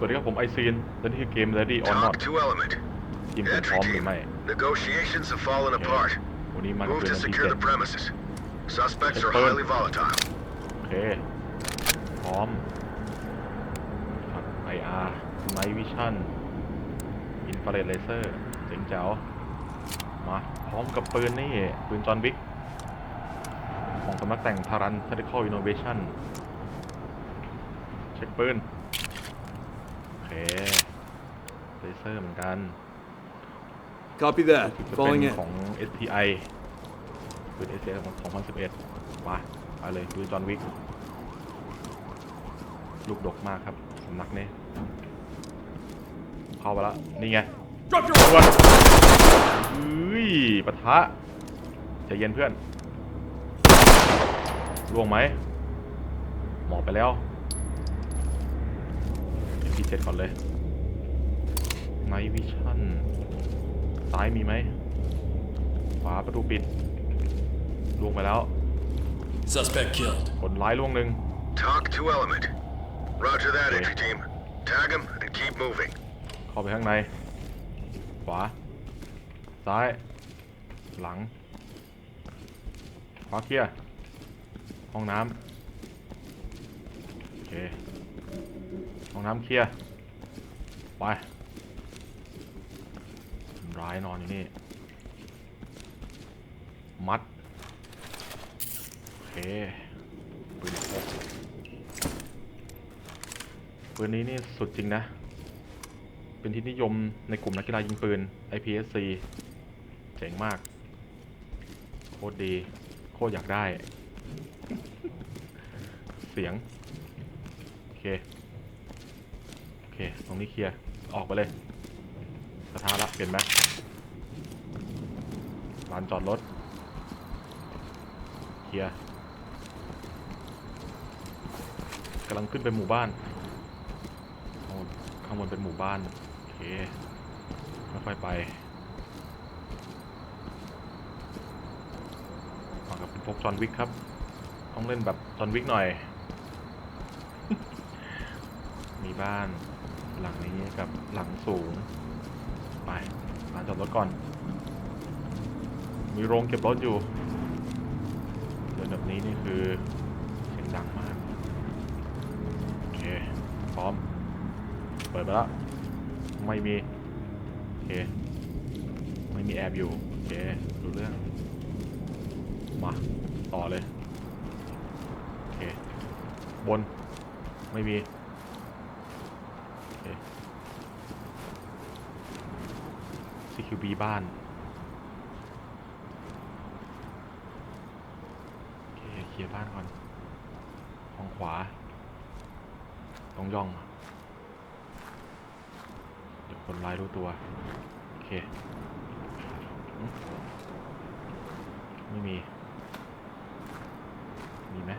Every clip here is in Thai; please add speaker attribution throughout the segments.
Speaker 1: วัสดีครับผมไอซีนและนี่คือเกม Ready or Not
Speaker 2: Talk to element.
Speaker 1: ทีมคุณพร้อ
Speaker 2: Entry
Speaker 1: มหรือ
Speaker 2: team.
Speaker 1: ไม่
Speaker 2: Negotiations have fallen apart.
Speaker 1: วันนี้มากับ
Speaker 2: Move
Speaker 1: เรื
Speaker 2: to
Speaker 1: อนที่
Speaker 2: secure
Speaker 1: เจ็ด
Speaker 2: the premises. Suspects are
Speaker 1: Confirm.
Speaker 2: highly volatile.
Speaker 1: โอเค พร้อมครับ IR Night Vision Infrared Laser เจ๋งแจ๋วมา พร้อมกับปืนนี่ ปืนจอห์นวิก ของสำนักแต่งทารัน Tactical Innovation เช็คปืนโอเค เลเซอร์เหมือนกัน
Speaker 3: Copy that.
Speaker 1: จะเป็
Speaker 3: Falling
Speaker 1: น
Speaker 3: in.
Speaker 1: ของ SPI ปืน SPI ของ2011มาไปเลยปืนจอห์นวิก ลูกดกมากครับสำนักนี้เข้าไปแล้ว นี่ไง
Speaker 3: Drop your
Speaker 1: ด่วนเฮ้ยปะทะใจเย็นเพื่อนล่วงไหมหมอบไปแล้ว เอ็มพีเจ็ดก่อนเลยไนวิชั่นซ้ายมีไหมขวาประตูปิดล่วงไปแล้ว
Speaker 3: Suspect killed.
Speaker 1: คนร้ายล่วงหนึ่ง
Speaker 2: Talk to element. Roger that,
Speaker 1: Okay.
Speaker 2: entry team. Tag him and keep moving.
Speaker 1: เข้าไปข้างใน ขวา ซ้าย หลัง ขวาเคลียร์ห้องน้ำโอเค ห้องน้ำเคลียร์ไปร้ายนอนอยู่นี่ มัด โอเค ปืนพกปืนนี้นี่สุดจริงนะ เป็นที่นิยมในกลุ่มนักกีฬายิงปืน IPSC เจ๋งมาก โคตรดี โคตรอยากได้ เสียง โอเค ตรงนี้เคลียร์ ออกไปเลยกระทะละเปลี่ยนแม็กลานจอดรถ เคลียร์กำลังขึ้นไปหมู่บ้าน ข้างบนเป็นหมู่บ้าน โอเคค่อยๆไปมากับเป็นพวกจอนวิกครับ ต้องเล่นแบบจอนวิกหน่อย มีบ้าน หลังนี้กับหลังสูง ไปลานจอดรถก่อน มีโรงเก็บรถอยู่เดินแบบนี้นี่คือเสียงดังมาก โอเค พร้อม เปิดไปแล้ว ไม่มี โอเค ไม่มีแอบอยู่ โอเค ดูเรื่อง มา ต่อเลย โอเค บน ไม่มี โอเค CQB บ้านโอเคเคลียร์บ้านก่อนห้องขวาต้องย่อง เดี๋ยวคนร้ายรู้ตัว โอเค ไม่มี มีไหม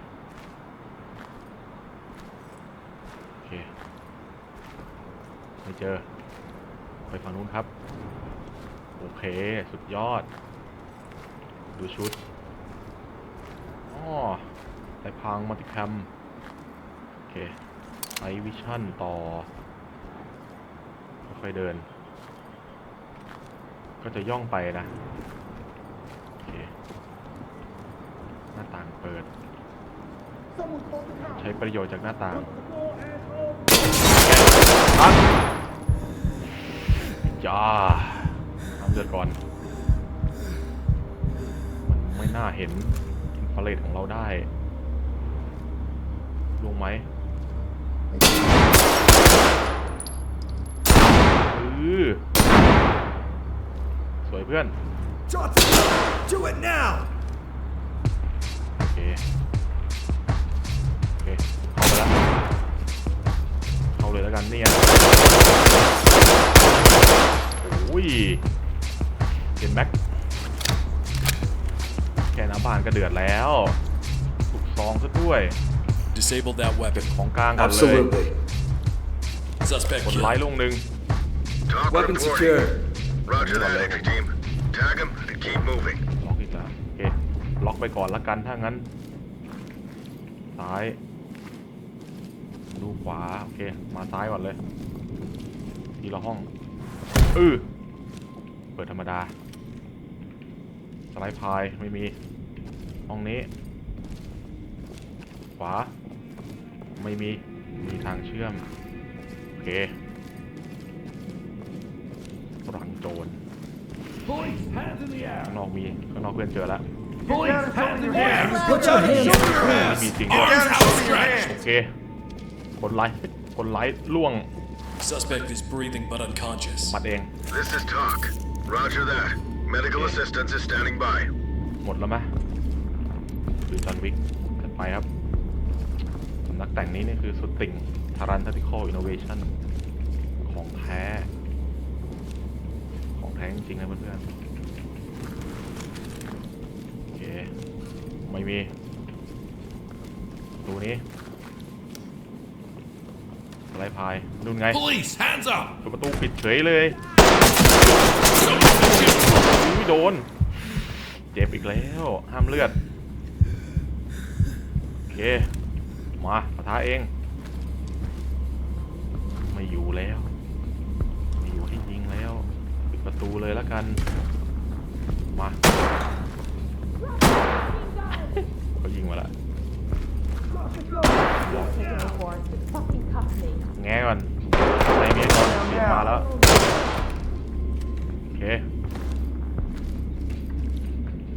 Speaker 1: โอเค ไม่เจอ ไปฝั่งนู้นครับ โอเค สุดยอด ดูชุดอ๋อไอพังมัลติแคมโอเคไอวิชั่นต่อ ค่อยๆเดิน ก็จะย่องไปนะ โอเค หน้าต่างเปิด ใช้ประโยชน์จากหน้าต่างอัดจ้า เดือดก่อน มันไม่น่าเห็นอินฟราเรดของเราได้ลงไหมอือสวยเพื่อน
Speaker 3: Drop it. Do it now.
Speaker 1: โอเค โอเค เข้าไปแล้วเข้าเลยแล้วกันนี่ไงโอ้ยเห็ นแม็กแค่น้ำบานก็เดือดแล้วถูกซองซะด้วย
Speaker 3: Disabled that weapon.
Speaker 1: ของกลางก่อนเลย
Speaker 3: Absolutely. Suspect
Speaker 1: คนร้าย
Speaker 3: killed.
Speaker 1: ลงหนึ่ง
Speaker 2: Talk
Speaker 3: Weapon
Speaker 2: reporting.
Speaker 3: secured.
Speaker 2: Roger that, entry team. Tag him and keep moving.
Speaker 1: ล็อกอีกแล้วโอเคล็อกไปก่อนละกันถ้างั้น ซ้าย ดูขวา โอเค มาซ้ายก่อนเลย ทีละห้องเออเปิดธรรมดา สไลด์พายไม่มีห้องนี้ ขวา ไม่มี มีทางเชื่อม โอเครังโจร
Speaker 4: Police, hands in the air.
Speaker 1: ข้างนอกมี ข้างนอกเพื่อนเจอแล้ว
Speaker 4: Police, hands in the air.
Speaker 3: Put your hands up your
Speaker 1: ไม่
Speaker 3: ass.
Speaker 1: มีจริงด้วย
Speaker 3: Arms outstretched.
Speaker 1: โอเค คนไลฟ์คนไลฟ์ล่วง
Speaker 3: Suspect is breathing but unconscious.
Speaker 1: มัดเอง
Speaker 2: This is Talk. Roger that. Medical assistance is standing by.
Speaker 1: หมดแล้วไหมหรือจอห์นวิกจัดไปครับสำนักแต่งนี้นี่คือสุดติ่งทารันทัติคอลอินโนเวชั่นของแท้ ของแท้จริงๆนะเพื่อนๆ โอเค ไม่มีประตูนี้อะไรพายนู่นไง
Speaker 4: Police, hands up.
Speaker 1: เปิดประตูปิดเฉยเลย อุ้ยโดน เจ็บอีกแล้ว ห้ามเลือด โอเค มาปะทะเอง ไม่อยู่แล้ว ไม่อยู่ให้ยิงแล้วปิดประตูเลยแล้วกัน มาเขายิงมาละแง้ก่อนในเมียก่อนมาแล้วโอเค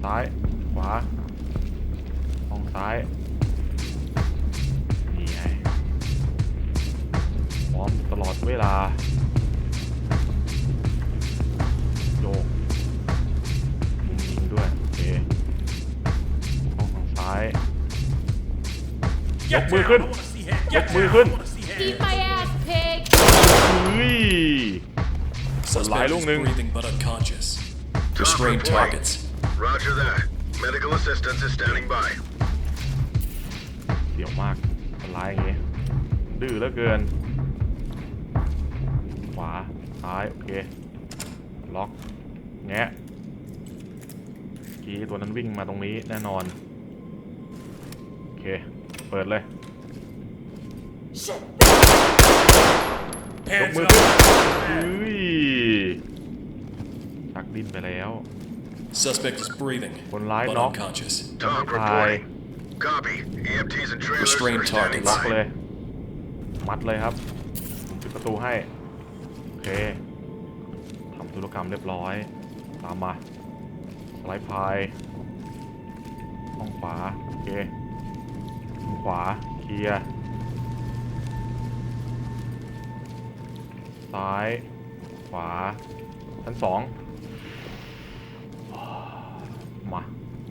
Speaker 1: ซ้าย ขวาห้องซ้าย นี่ไง พร้อมตลอดเวลา โยก มุมยิงด้วย โอเคห้องทางซ้าย ยกมือขึ้น ยกมือขึ้น
Speaker 5: Eat my ass, pig!
Speaker 1: เฮ้ย
Speaker 3: Suspect is
Speaker 1: Lung.
Speaker 3: breathing but unconscious.
Speaker 2: Talk
Speaker 3: Restrain
Speaker 2: reporting.
Speaker 3: targets.
Speaker 2: Roger that. Medical assistance is standing by.
Speaker 1: เดี่ยวมากคนร้ายอย่างงี้ดื้อเหลือเกิน ขวา ซ้าย โอเค ล็อก แงะกี้ตัวนั้นวิ่งมาตรงนี้แน่นอน โอเค เปิดเลย ยก
Speaker 4: Hands
Speaker 1: มือ
Speaker 4: up.
Speaker 1: ขึ้นเฮ้ยชักดิ้นไปแล้ว
Speaker 3: Suspect is breathing
Speaker 1: One line,
Speaker 3: but
Speaker 1: knock.
Speaker 3: unconscious.
Speaker 2: Talk
Speaker 1: Bye.
Speaker 2: reporting. Copy. EMTs and trailers
Speaker 3: Restrain
Speaker 2: are standing
Speaker 3: targets.
Speaker 1: ล็อก
Speaker 2: by.
Speaker 1: เลย มัดเลยครับผมปิดประตูให้ โอเคทำธุรกรรมเรียบร้อย ตามมาสไลด์พายห้องขวา โอเคห้องขวา เคลียร์ซ้าย ขวาชั้นสอง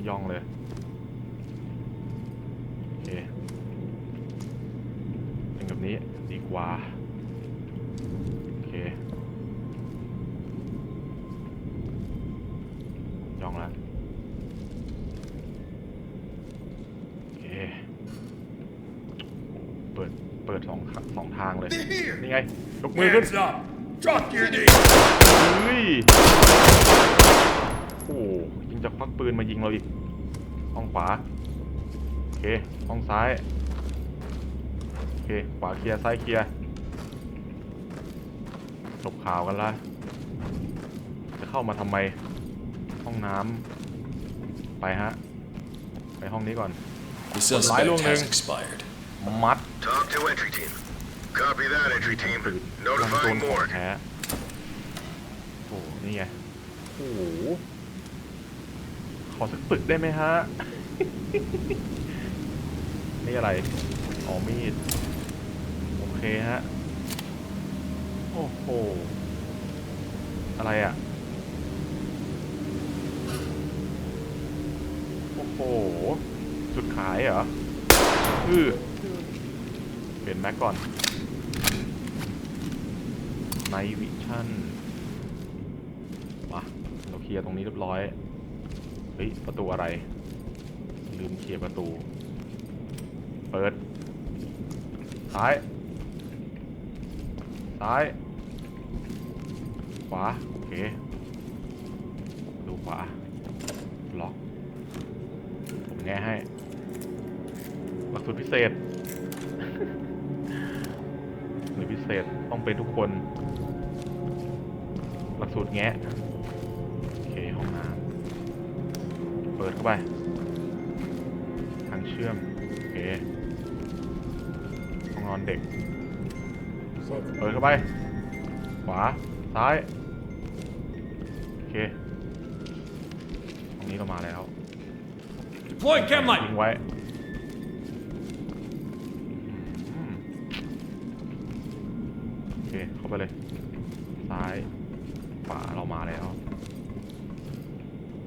Speaker 1: ย่องเลยโอเคเป็นแบบนี้ดีกว่าโอเคย่องแล้วโอเคเปิดเปิดสองทางสองทางเลยนี่ไงยกมือขึ้น
Speaker 4: Hands up. Drop your knees.
Speaker 1: เฮ้ย โอ้ยิงจะควักปืนมายิงเราอีก ห้องขวา โอเค ห้องซ้าย โอเค ขวาเคลียร์ ซ้ายเคลียร์จบข่าวกันละ จะเข้ามาทำไม ห้องน้ำ ไปฮะ ไปห้องนี้ก่อน
Speaker 3: The
Speaker 1: One
Speaker 3: suspect
Speaker 1: line
Speaker 3: has
Speaker 1: only.
Speaker 3: expired.
Speaker 1: มัด
Speaker 2: Talk to entry team. Copy that, entry team.
Speaker 1: ปืนลำโจร
Speaker 2: Notifying
Speaker 1: ของ
Speaker 2: morgue.
Speaker 1: แท้โอ้โหนี่ไง โอ้โห ขอสักปึกได้ไหมฮะ นี่อะไรอ๋อมีด โอเคฮะ โอ้โห อะไรอะ โอ้โห จุดขายเหรออือเปลี่ยนแม็กก่อนไนวิชั่นมาเราเคลียร์ตรงนี้เรียบร้อย เฮ้ยประตูอะไร ลืมเคลียร์ประตู เปิด ซ้าย ซ้าย ขวา โอเค ดูขวา ล็อก ผมแง่ให้หลักสูตรพิเศษพิเศษต้องเป็นทุกคน หลักสูตรแง ดเข้าไป ทางเชื่อม โอเคห้องนอนเด็ก เปิดเข้าไป ขวา ซ้าย โอเค ตรงนี้ก็มาแล้ว
Speaker 4: Deploying chem
Speaker 1: ทิ้
Speaker 4: light.
Speaker 1: งไว้อืมโอเค เข้าไปเลย ซ้าย ขวาเรามาแล้ว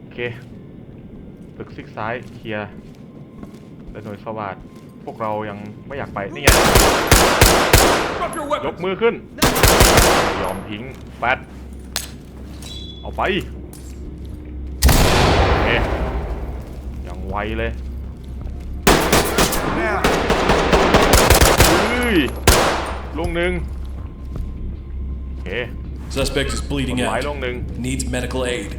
Speaker 1: โอเคตึก ซิกซ้ายเคลียร์และหน่วยสวัสดพวกเรายังไม่อยากไป นี่ไง
Speaker 4: Drop your
Speaker 1: ยก
Speaker 4: weapons.
Speaker 1: มือขึ้น ยอมทิ้งแฟดเอาไป โอเค ยังไวเลยเฮ้ยลูกหนึ่งโอเค
Speaker 3: Suspect is bleeding
Speaker 1: หลาย
Speaker 3: out.
Speaker 1: ลูกหนึ่ง
Speaker 3: Needs medical aid.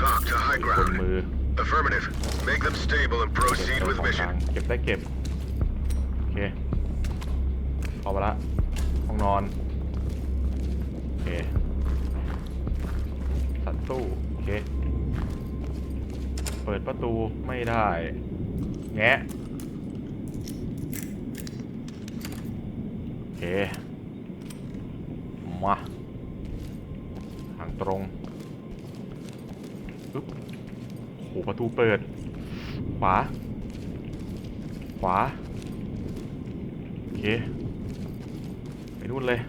Speaker 2: Talk to high
Speaker 1: บน
Speaker 2: ground.
Speaker 1: มือ
Speaker 2: Affirmative. Make them stable and
Speaker 1: เก็บ
Speaker 2: proceed
Speaker 1: ไว้
Speaker 2: with
Speaker 1: ของกลาง
Speaker 2: mission.
Speaker 1: เก็บได้เก็บ โอเคเข้ามาละ ห้องนอน โอเค สัตว์ตู้ โอเค เปิดประตูไม่ได้ แงะ โอเค มา ทางตรง ปึ๊บ หประตูเปิด ขวา ขวา โอเค ไปนู่นเลย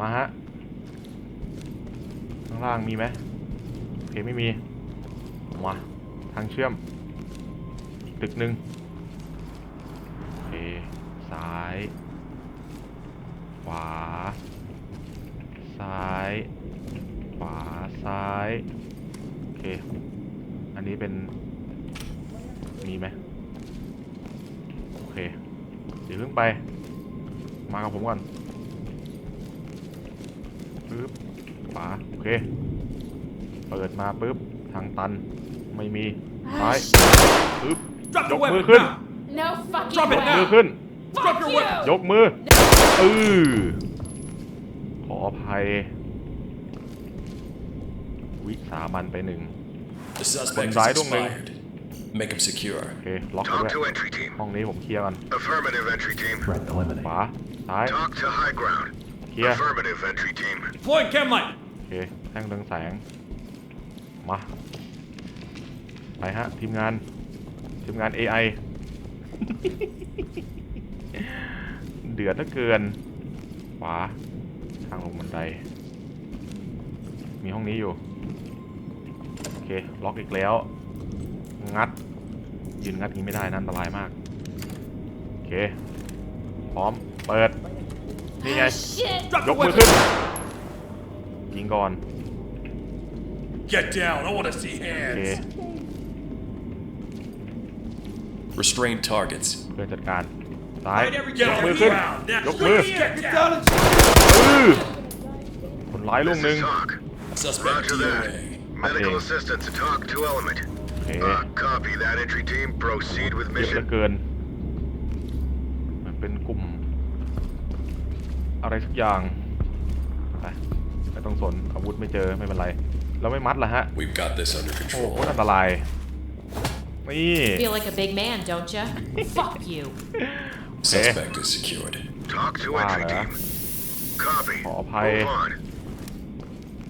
Speaker 1: มาฮะ ข้างล่างมีไหมโอเคไม่มี มา ทางเชื่อม ตึกหนึ่งโอเค ซ้าย ขวา ซ้าย ขวา ซ้าย โอเค อันนี้เป็น มีไหมโอเค เดี๋ยวเพิ่ง ไป มากับผมก่อนปึ๊บขวาโอเค เปิดมาปึ๊บ ทางตัน ไม่มีซ้ายปึ๊บ
Speaker 4: Drop
Speaker 1: ย
Speaker 4: the
Speaker 1: กมือ
Speaker 4: weapons
Speaker 1: ขึ้น
Speaker 4: now.
Speaker 5: No fucking
Speaker 4: Drop it
Speaker 5: way.
Speaker 4: now.
Speaker 1: มือขึ้น
Speaker 4: Drop
Speaker 5: Fuck
Speaker 4: your
Speaker 5: you.
Speaker 4: weapons.
Speaker 1: ยกมือเออขออภัย วิสามันไปหนึ่ง
Speaker 3: The suspect is
Speaker 1: Bye, don't move.
Speaker 3: expired. Make him secure.
Speaker 1: โอเคล็อกไว้
Speaker 2: Talk
Speaker 1: ด้วย
Speaker 2: to entry team.
Speaker 1: ห้องนี้ผมเคลียร์ก่อน
Speaker 2: Affirmative entry team.
Speaker 1: ขวาซ้าย
Speaker 2: Talk to high ground.
Speaker 1: เคลียร์
Speaker 2: Affirmative entry team.
Speaker 4: Deploying chem light.
Speaker 1: โอเคแท่งเรืองแสง มา ไปฮะ ทีมงาน ทีมงาน AI เดือดเหลือเกิน ขวา ทางลงบันได มีห้องนี้อยู่ โอเค ล็อกอีกแล้ว งัด ยืนงัดอย่างนี้ไม่ได้นะอันตรายมาก โอเค พร้อม เปิด นี่ไง
Speaker 5: Shit.
Speaker 4: Drop
Speaker 1: ย
Speaker 4: your
Speaker 1: กมือ
Speaker 4: weapons.
Speaker 1: ขึ้น ยิงก่อน
Speaker 4: Get down. I want to see
Speaker 1: โอเค
Speaker 4: hands.
Speaker 3: Restrain targets.
Speaker 1: เพื่อจัดการ ซ้าย
Speaker 4: Right, every
Speaker 1: ยก
Speaker 4: get
Speaker 1: มือ
Speaker 4: every
Speaker 1: ขึ้น
Speaker 4: round. Now,
Speaker 1: ยกมือ
Speaker 4: Get down and
Speaker 1: อื้อคนร้ายลูก
Speaker 2: This
Speaker 1: หนึ่ง
Speaker 2: is talk.
Speaker 3: Suspect
Speaker 2: Roger that.
Speaker 3: DOA.
Speaker 2: Medical
Speaker 1: Okay.
Speaker 2: assistance to talk to element.
Speaker 1: โอเค
Speaker 2: Uh, copy that entry team. Proceed with
Speaker 1: เยอะเหลือ
Speaker 2: mission.
Speaker 1: เกินมันเป็นกลุ่ม อะไรสักอย่าง ไปไม่ต้องสน อาวุธไม่เจอไม่เป็นไร เราไม่มัดละฮะ
Speaker 3: We've got this under
Speaker 1: โอ้โห
Speaker 3: control.
Speaker 1: อันตราย นี่
Speaker 5: Feel like a big man, don't you? Fuck you.
Speaker 3: Suspect is secured.
Speaker 2: Talk to
Speaker 1: Wow,
Speaker 2: entry
Speaker 1: yeah.
Speaker 2: team. Copy.
Speaker 1: Khổ thay.
Speaker 2: Move on.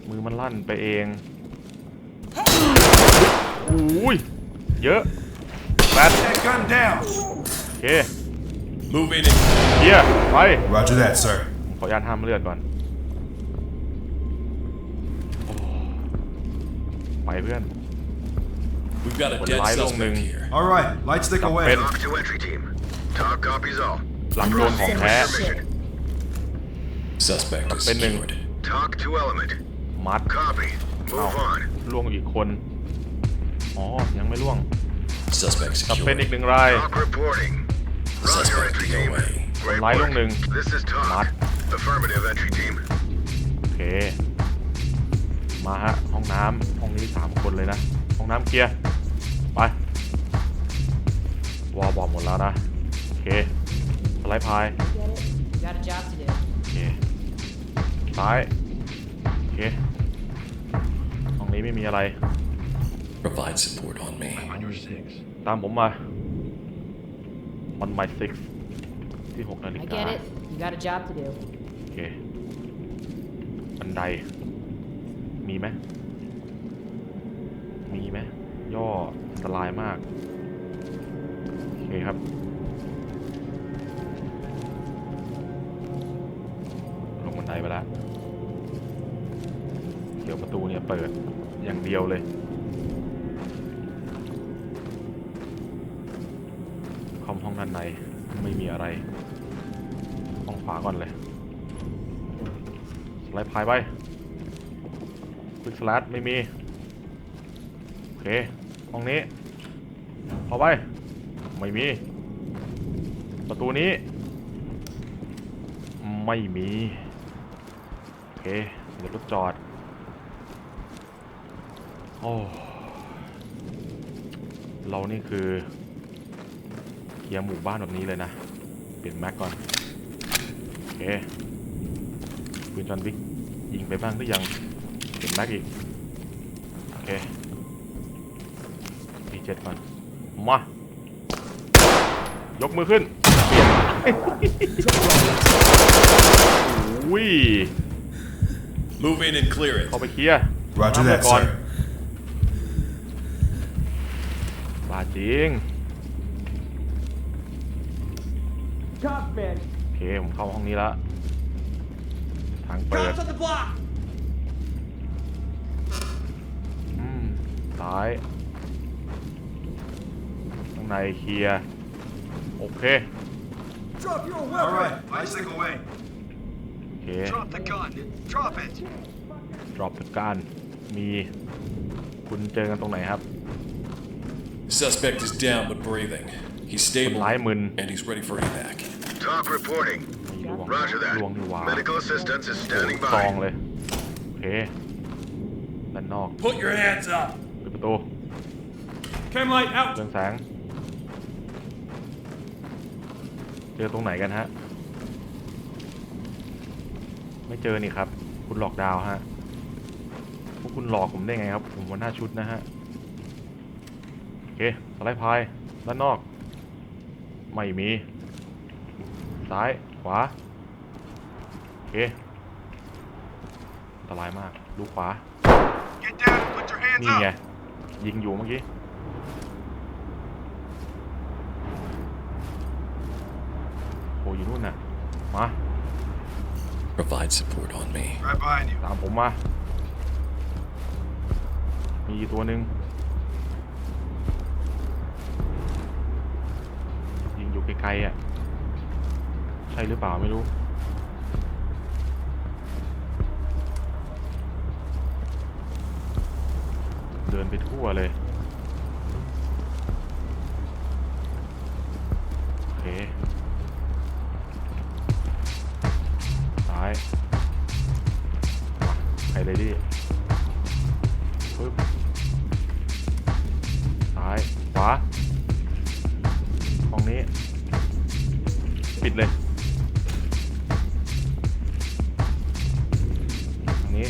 Speaker 1: มือมันลั่นไปเอง อุ้ย เยอะแปด
Speaker 4: that gun down.
Speaker 1: โอเค
Speaker 3: Moving in.
Speaker 1: เฮียไป
Speaker 6: Roger that, sir.
Speaker 1: ขออนุญาตห้ามเลือดก่อนโอ้ไปเพื่อน
Speaker 3: We've got a
Speaker 1: Well,
Speaker 3: dead
Speaker 1: I don't
Speaker 3: suspect
Speaker 1: know.
Speaker 3: here.
Speaker 6: All right, light stick
Speaker 1: Stop
Speaker 6: away.
Speaker 1: it.
Speaker 2: Talk to entry team. Talk copies all.
Speaker 1: หลังโดนของ
Speaker 2: Proceed
Speaker 1: แท้
Speaker 2: with your mission.
Speaker 3: Suspect is
Speaker 1: Been in.
Speaker 3: secured.
Speaker 2: Talk to element.
Speaker 1: มัด
Speaker 2: Copy. Move
Speaker 1: Ow.
Speaker 2: on.
Speaker 1: ล่วงอีกคน อ๋อ ยังไม่ล่วง
Speaker 3: Suspect
Speaker 1: กลับเป็นอีก
Speaker 3: secured.
Speaker 1: หนึ่งราย
Speaker 2: Talk reporting. Roger,
Speaker 3: Suspect
Speaker 2: entry team.
Speaker 3: DOA.
Speaker 2: Great
Speaker 1: Lái
Speaker 2: work.
Speaker 1: luôn đừng.
Speaker 2: This is talk.
Speaker 1: Mát.
Speaker 2: Affirmative, entry team.
Speaker 1: โอเค มาฮะ ห้องน้ำห้องนี้สามคนเลยนะ ห้องน้ำเคลียร์ ไป วอลบอกหมดแล้วนะ โอเคสไลด์พาย
Speaker 5: You got a job to do.
Speaker 1: ซ้าย โอเค ห้องนี้ไม่มีอะไร
Speaker 3: Provide support on me.
Speaker 1: ตามผมมา on my six ที่หกนาฬิ
Speaker 5: I
Speaker 1: กา
Speaker 5: get it. You got a job to do.
Speaker 1: โอเคบันได มีไหมมีไหมย่ออันตรายมาก โอเคครับ ลงบันไดไปแล้วเดี๋ยวประตูเนี่ยเปิดอย่างเดียวเลย คอมห้องด้าน ในไม่มีอะไรห้องขวาก่อนเลยสไลด์พายไปควิกสลัดไม่มี โอเคห้องนี้เข้าไป ไม่มี ประตูนี้ ไม่มี โอเค เดี๋ยวรถจอด โอ้ เรานี่คือ เคลียร์หมู่บ้านแบบนี้เลยนะ เปลี่ยนแม็กก่อน โอเคปืนจอห์นวิกยิงไปบ้างหรือยัง เปลี่ยนแม็กอีก โอเคดีเจ็ดก่อน มา ยกมือขึ้น เปลี่ยนอุ้ย
Speaker 3: Move in and clear it.
Speaker 1: เข้าไปเคลียร์
Speaker 4: Roger
Speaker 1: ทำไป
Speaker 4: that,
Speaker 1: ก่อน
Speaker 4: sir.
Speaker 1: บาจริง
Speaker 6: man,
Speaker 1: โอเคผมเข้าห้องนี้แล้วทางเปิด
Speaker 4: Cops on the block!
Speaker 1: อืมซ้าย ข้างในเคลียร์ โอเค
Speaker 4: Drop your weapon!
Speaker 2: All right, bicycle away.
Speaker 1: โอเค
Speaker 2: Drop the gun. Drop it.
Speaker 1: drop ตะการมีคุณเจอกันตรงไหนครับ
Speaker 3: Suspect is down but breathing. He's stable
Speaker 1: ร้ายมึน
Speaker 3: and he's ready for evac.
Speaker 2: Talk reporting.
Speaker 1: ไม่ล่วง
Speaker 2: Roger
Speaker 1: ล่วง
Speaker 2: that.
Speaker 1: นี่หว่า
Speaker 2: Medical assistance is standing
Speaker 1: ซอง
Speaker 2: by.
Speaker 1: เลย โอเค ด้านนอก
Speaker 4: Put your hands up!
Speaker 1: ปิดประตู
Speaker 4: Cam light out!
Speaker 1: เรืองแสง เจอตรงไหนกันฮะ ไม่เจอนี่ครับ คุณหลอกดาวน์ฮะ พวกคุณหลอกผมได้ไงครับ ผมว่าหน้าชุดนะฮะ โอเค สไลด์พาย ด้านนอก ไม่มี ซ้าย ขวา โอเคอันตรายมาก ดูขวา
Speaker 2: Get down and put your hands
Speaker 1: นี่ไง
Speaker 2: up.
Speaker 1: ยิงอยู่เมื่อกี้ โอ้อยู่นู่นน่ะ มา
Speaker 3: Provide support on me.
Speaker 2: Right behind you.
Speaker 1: ตามผมมา มีอีกตัวหนึ่งยิงอยู่ไกลๆอะใช่หรือเปล่าไม่รู้ เดินไปทั่วเลย นี้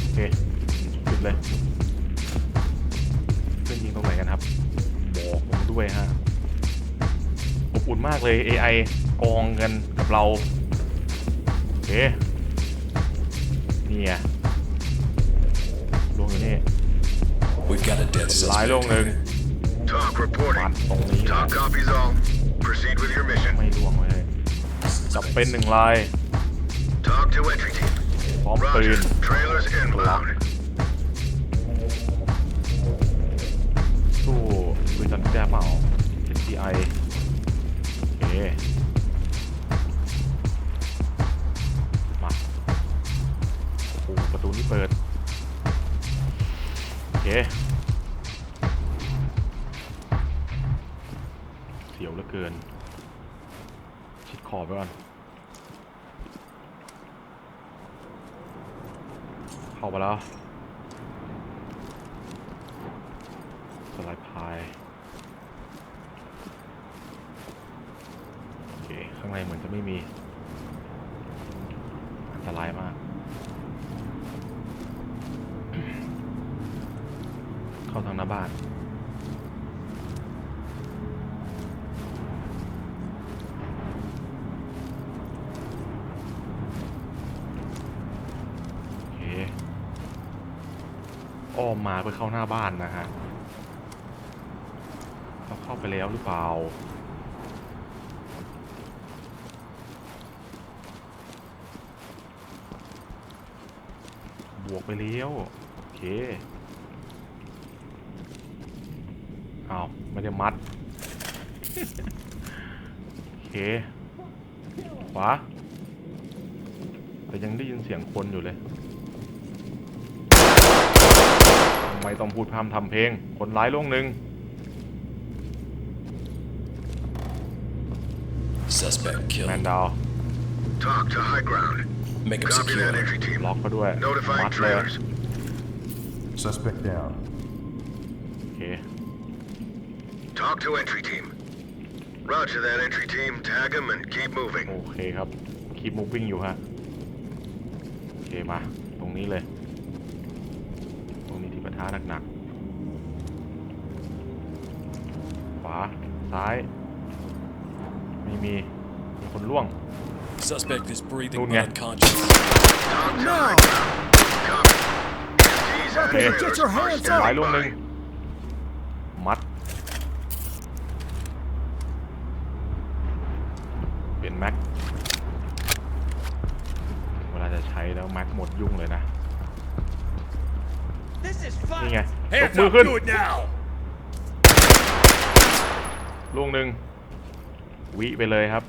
Speaker 1: โอเคปิดเลยเพื่อนยิงตรงไหนกันครับบอกผมด้วยฮะอบอุ่นมากเลย AI กองกันกับเราโอเคนี่ไงลวงอยู่นี่
Speaker 3: We've got a dead
Speaker 1: หลายลง
Speaker 3: suspect.
Speaker 1: หนึ่ง
Speaker 2: Talk
Speaker 1: ปัด
Speaker 2: reporting.
Speaker 1: ตรงนี้นะ
Speaker 2: Talk copies all. Proceed with your mission.
Speaker 1: ไม่ล่วงเลยจับเป็นหนึ่งลาย
Speaker 2: Talk to entry team.
Speaker 1: พ ร้อมปืน
Speaker 2: Trailers inbound.
Speaker 1: สู้ปืนจันแก้เปล่า STI โอเคมาโอ้ประตูนี้เปิด โอเค เสียวเหลือเกิน ชิดขอไปก่อน เข้ามาแล้วสไลด์พายโอเคข้างในเหมือนจะไม่มี เพื่อเข้าหน้าบ้านนะฮะเราเข้าไปแล้วหรือเปล่าบวกไปเลี้ยวโอเคอ้าไม่ได้มัด โอเค ขวา แต่ยังได้ยินเสียงคนอยู่เลย ทำ ไมต้องพูดพร่ำทำเพลง คนร้ายล่วงหนึ่ง
Speaker 3: Suspect
Speaker 1: แมน
Speaker 3: killed.
Speaker 1: ดาว
Speaker 2: Talk to high ground.
Speaker 3: Make him
Speaker 2: Copy that
Speaker 3: secure.
Speaker 2: entry team.
Speaker 1: ล็อกเขาด้วย
Speaker 2: Notifying
Speaker 1: มัดเลย
Speaker 2: trailers.
Speaker 7: Suspect down.
Speaker 1: โอเค
Speaker 2: Talk to entry team. Roger that entry team. Tag them and keep moving.
Speaker 1: โอเคครับ คีบมูฟวิ่งอยู่ฮะ โอเคมา ตรงนี้เลย ตรงนี้ที่ปะทะหนักๆ ข วา ซ้าย ไม่มี มีคนล่วง
Speaker 3: Suspect is breathing
Speaker 1: Don't
Speaker 3: but
Speaker 1: get-
Speaker 3: unconscious.
Speaker 2: Talk to high ground. Copy. EMTs and
Speaker 1: Okay.
Speaker 2: trailers
Speaker 4: Get your
Speaker 2: are
Speaker 4: hands
Speaker 2: standing
Speaker 1: ซ้ายล่วงหนึ่ง
Speaker 2: by.
Speaker 1: มัด เปลี่ยนแม็ก เวลาจะใช้แล้วแม็กหมดยุ่งเลยนะ
Speaker 4: This is
Speaker 1: นี่ไง
Speaker 4: fun.
Speaker 1: ยก
Speaker 4: Hands
Speaker 1: มือ
Speaker 4: up.
Speaker 1: ขึ้น
Speaker 4: Do it now.
Speaker 1: ลูกหนึ่งวิไปเลยครับ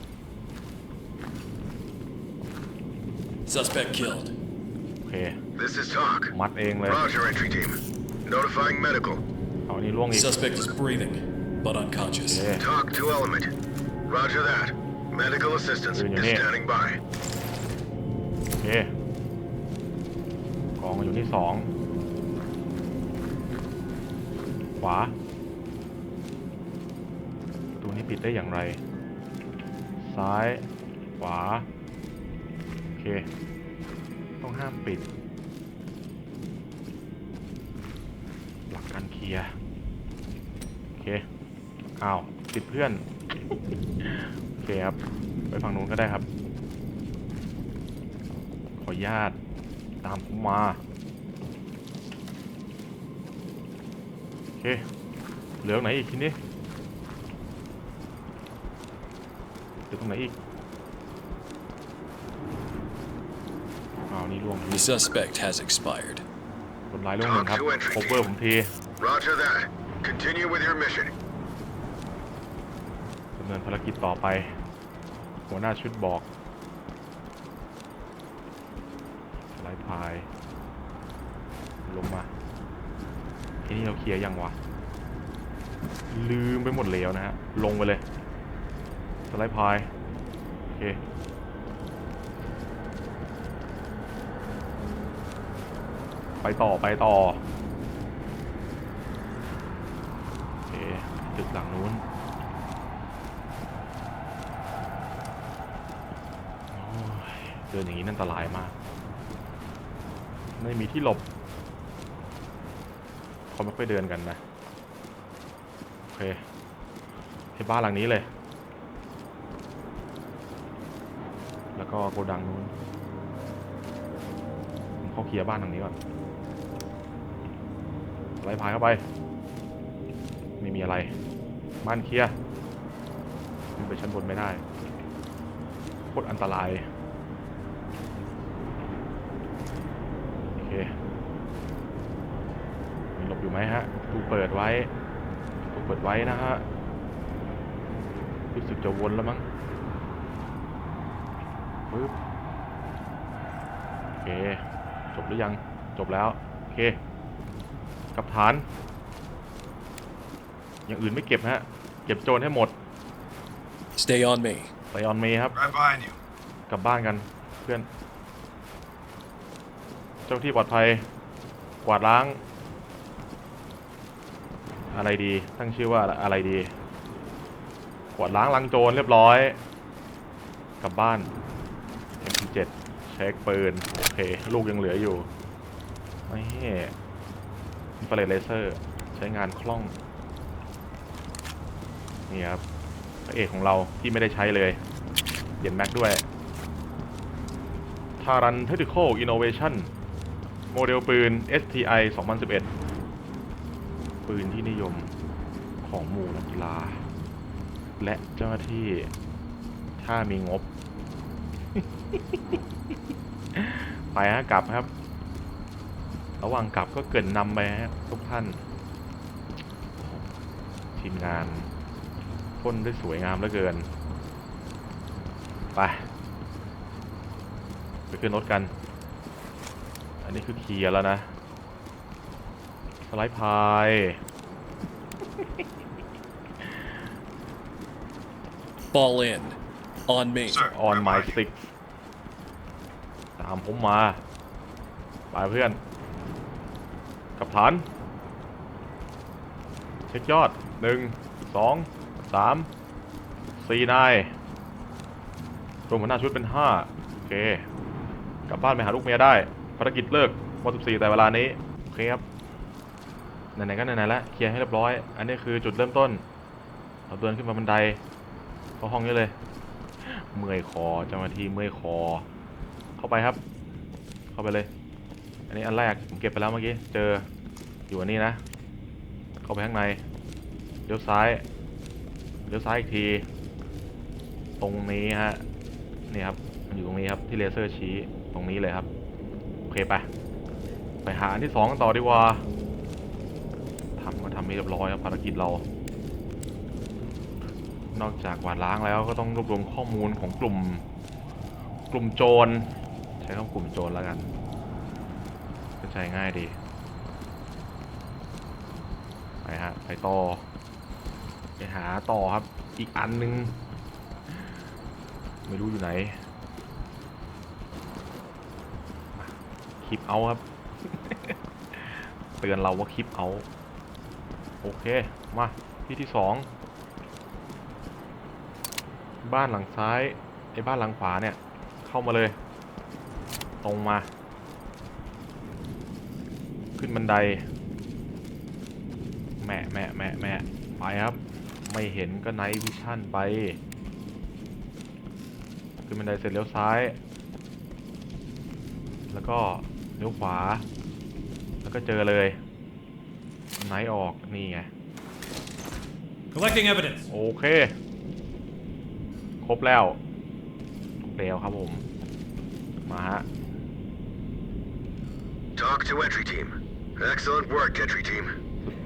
Speaker 3: Suspect killed.
Speaker 1: โอเค
Speaker 2: This is talk.
Speaker 1: มัดเองเลย
Speaker 2: Roger entry team. Notifying medical.
Speaker 1: เอาอันนี้ล่วงอีก
Speaker 3: Suspect is breathing but unconscious.
Speaker 1: โอเค
Speaker 2: Talk to element. Roger that. Medical assistance
Speaker 1: Doing your
Speaker 2: is
Speaker 1: name.
Speaker 2: standing by.
Speaker 1: โอเค กองอยู่ที่สอง ขวา ประตู นี้ปิดได้อย่างไร ซ้าย ขวา โอเค ต้องห้ามปิด หลักการเคลียร์ โอเค อ้าวปิดเพื่อน โอเคครับ ไปฝั่งนู้นก็ได้ครับ ขออนุญาตตามผมมา โอเค เหลือไหนอีกทีนี้ เหลือตรงไหนอีกอ้าวนี่ล่วง
Speaker 3: The suspect has expired.
Speaker 1: คนร้ายล่วงหนึ่งครับ โคเวอร์ผมที
Speaker 2: Roger that. Continue with your mission.
Speaker 1: ดำเนินภารกิจต่อไป หัวหน้าชุดบอกไล่พาย ลงมาที่นี่เราเคลียร์ยังวะ ลืมไปหมดแล้วนะฮะ ลงไปเลย สไลด์พายโอเคไปต่อไปต่อโอเคตึกหลังนู้นเดินอย่างนี้นั่นอันตรายมาก ไม่มีที่หลบเขาไม่ค่อยเดินกันนะ โอเคที่บ้านหลังนี้เลย แล้วก็โกดังนู้นผมเข้าเคลียร์บ้านหลังนี้ก่อนไล่พายเข้าไป ไม่มีอะไร บ้านเคลียร์ขึ้นไปชั้นบนไม่ได้โคตรอันตรายโอเคมีหลบอยู่ไหมฮะตูเปิดไว้ตูเปิดไว้นะฮะรู้สึกจะวนแล้วมั้ง ปึ๊บโอเค จบหรือยัง จบแล้ว โอเค กับฐาน อย่างอื่นไม่เก็บฮะ เก็บโจรให้หมด
Speaker 3: Stay on me.
Speaker 1: ไปออนเมย์ครับ
Speaker 2: Right behind you.
Speaker 1: กลับบ้านกันเพื่อน เจ้าที่ปลอดภัย กวาดล้าง อะไรดี ตั้งชื่อว่าอะไรดี กวาดล้างล้างโจรเรียบร้อย กลับบ้าน MP7 ใช้ช็คปืน โอเค ลูกยังเหลืออยู่ไม่อินฟราเรดเลเซอร์ใช้งานคล่อง นี่ครับพระเอกของเราที่ไม่ได้ใช้เลยเปลี่ยนแม็กด้วยทารันเทคนิคอลอินโนเวชั่นโมเดลปืน STI 2011 ปืนที่นิยมของหมู่นักกีฬา และเจ้าหน้าที่ถ้ามีงบ ไปฮะกลับครับ ระหว่างกลับก็เกรินนำไปฮะทุกท่าน ทีมงานพ่นได้สวยงามเหลือเกิน ไปไปขึ้นรถกัน อันนี้คือเคลียร์แล้วนะ สไลด์พาย
Speaker 3: Fall in. On me.
Speaker 1: on my six ตามผมมา ไปเพื่อน กับฐาน เช็คยอดหนึ่งสองสามสี่นายรวมหัวหน้าชุดเป็นห้าโอเค กลับบ้านไปหาลูกเมียได้ ภารกิจเลิกวันสิบสี่แต่เวลานี้ โอเคครับ ไหนๆก็ไหนๆแล้วเคลียร์ให้เรียบร้อย อันนี้คือจุดเริ่มต้น เราเดินขึ้นมาบันไดเข้าห้องนี้เลย เมื่อยคอเจ้าหน้าที่เมื่อยคอ เข้าไปครับ เข้าไปเลย อันนี้อันแรกผมเก็บไปแล้วเมื่อกี้ เจออยู่อันนี้นะ เข้าไปข้างใน เลี้ยวซ้าย เลี้ยวซ้ายอีกที ตรงนี้ฮะ นี่ครับ มันอยู่ตรงนี้ครับที่เลเซอร์ชี้ ตรงนี้เลยครับ โอเคไป ไปหาอันที่สองกันต่อดีกว่าทำก็ทำให้เรียบร้อยครับภารกิจเรา นอกจากกวาดล้างแล้วก็ต้องรวบรวมข้อมูลของกลุ่ม กลุ่มโจร ช้คำกลุ่มโจรแล้วกันเข้าใจง่ายดี ไปฮะ ไปต่อ ไปหาต่อครับ อีกอันหนึง ไม่รู้อยู่ไหน คลิปเอาครับ เตือนเราว่าคลิปเอา โอเค มา ที่ที่สอง บ้านหลังซ้าย ไอ้บ้านหลังขวาเนี่ย เข้ามาเลย ตรงมา ขึ้นบันไดแม่แม่แม่แม่ไปครับ ไม่เห็นก็ไนท์วิชั่นไป ขึ้นบันไดเสร็จเลี้ยวซ้าย แล้วก็เลี้ยวขวา แล้วก็เจอเลยไนท์ออกนี่ไง
Speaker 4: Collecting evidence.
Speaker 1: โอเค ครบแล้วครบแล้วครับผม มาฮะ
Speaker 2: Talk to entry team. Excellent work, entry team.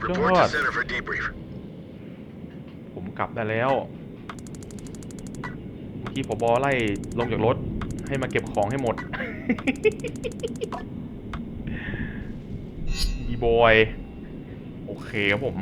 Speaker 1: สุดย
Speaker 2: Report
Speaker 1: อ
Speaker 2: to
Speaker 1: ด
Speaker 2: center for debrief.
Speaker 1: ผมกลับได้แล้ว เมื่อกี้ผบไล่ลงจากรถ ให้มาเก็บของให้หมดอีบอย โอเคครับผม